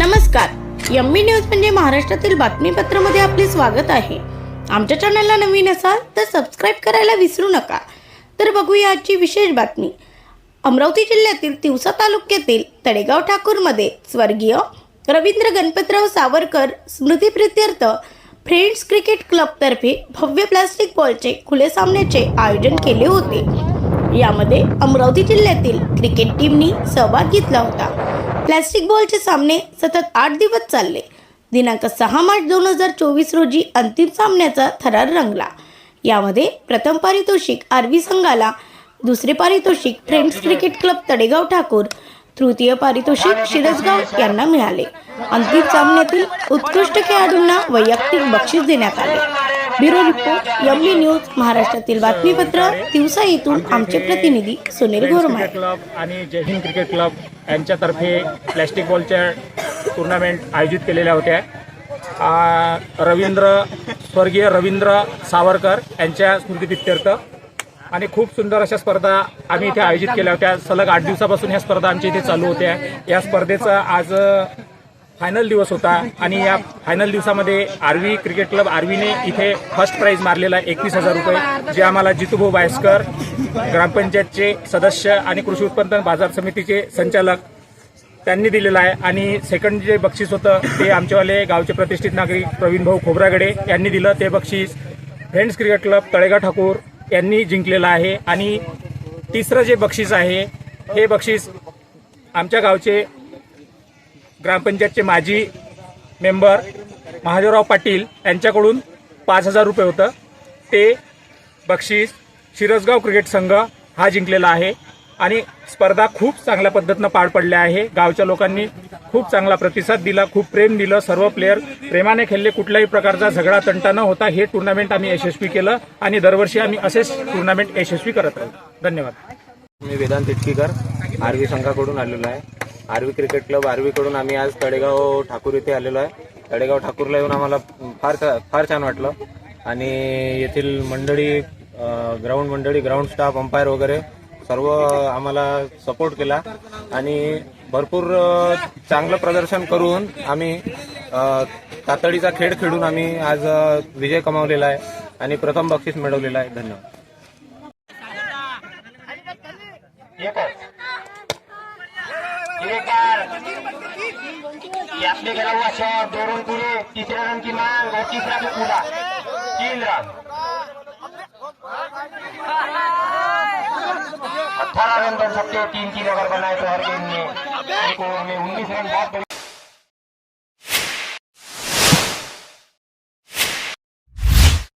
नमस्कार. Yummy news म्हणजे महाराष्ट्रातील बातमीपत्रामध्ये आपले स्वागत आहे. आमच्या चॅनलला नवीन असाल तर सबस्क्राईब करायला विसरू नका. तर बघूया आजची विशेष बातमी. अमरावती जिल्ह्यातील तिवसा तालुक्यातील तडेगाव ठाकूरमध्ये स्वर्गीय रवींद्र गणपतराव सावरकर स्मृतीप्रित्यर्थ फ्रेंड्स क्रिकेट क्लबतर्फे भव्य प्लास्टिक बॉलचे खुले सामन्याचे आयोजन केले होते. यामध्ये अमरावती जिल्ह्यातील क्रिकेट टीमनी सहभाग घेतला होता. प्लॅस्टिक बॉलचे सामने सतत आठ दिवस चालले. दिनांक सहा मार्च दोन हजार चोवीस रोजी अंतिम सामन्याचा थरार रंगला. यामध्ये प्रथम पारितोषिक आरवी संघाला दुसरे पारितोषिक friends cricket club Tadegaon Thakur तृतीय पारितोषिक शिरसगाव यांना मिळाले. अंतिम सामन्यातील उत्कृष्ट खेळाडूंना वैयक्तिक बक्षीस देण्यात आले. ब्युरो रिपोर्ट यम्मी न्यूज महाराष्ट्रातील बातमीपत्र दिवसा येथून आमचे प्रतिनिधी सुनील क्रिकेट क्लब आणि जय हिंद क्रिकेट क्लब यांच्यातर्फे प्लॅस्टिक बॉलच्या टुर्नामेंट आयोजित केलेल्या होत्या. रवींद्र स्वर्गीय रवींद्र सावरकर यांच्या स्मृतीप्रित्यर्थ आणि खूप सुंदर अशा स्पर्धा आम्ही इथे आयोजित केल्या होत्या. सलग आठ दिवसापासून ह्या स्पर्धा आमच्या इथे चालू होत्या. या स्पर्धेचा आज फायनल दिवस होता आणि या फायनल दिवसामध्ये आरवी क्रिकेट क्लब आरवीने इथे फर्स्ट प्राईज मारलेला आहे एकवीस हजार रुपये जे आम्हाला जितूभाऊ बायस्कर ग्रामपंचायतचे सदस्य आणि कृषी उत्पन्न बाजार समितीचे संचालक त्यांनी दिलेलं आहे. आणि सेकंड जे बक्षीस होतं ते आमच्यावाले गावचे प्रतिष्ठित नागरिक प्रवीण भाऊ खोबरागडे यांनी दिलं. ते बक्षीस friends cricket club Talegaon Thakur यांनी जिंकलेलं आहे. आणि तिसरं जे बक्षीस आहे हे बक्षीस आमच्या गावचे ग्रामपंचायतचे माजी मेंबर महादेवराव पाटील यांच्याकडून पाच हजार रुपये होतं. ते बक्षीस शिरसगाव क्रिकेट संघ हा जिंकलेला आहे आणि स्पर्धा खूप चांगल्या पद्धतीनं पार पडल्या आहे. गावच्या लोकांनी खूप चांगला प्रतिसाद दिला खूप प्रेम दिलं. सर्व प्लेयर प्रेमाने खेळले. कुठल्याही प्रकारचा झगडा तंटा न होता हे टुर्नामेंट आम्ही यशस्वी केलं आणि दरवर्षी आम्ही असेच टुर्नामेंट यशस्वी करत राहू. धन्यवाद. मी वेदांत इटकीकर आरवी संघाकडून आलेलो आहे. आरवी क्रिकेट क्लब आरवीकडून आम्ही आज तळेगाव ठाकूर इथे आलेलो आहे. तळेगाव ठाकूरला येऊन आम्हाला फार फार छान वाटलं. आणि येथील मंडळी ग्राउंड मंडळी ग्राउंड स्टाफ अंपायर वगैरे सर्व आम्हाला सपोर्ट केला. आणि भरपूर चांगलं प्रदर्शन करून आम्ही तातडीचा खेळ खेळून आम्ही आज विजय कमावलेला आहे. आणि प्रथम बक्षीस मिळवलेलं आहे. धन्यवाद. यातले गेला हुआ शॉट दो रन पूरे तीसरे रन की मांग और तीसरा भी पूरा तीन रन अठारह रन बन सकते हैं तीन तीन अगर बनाए तो हर गेम में एक ओवर में उन्नीस रन बहुत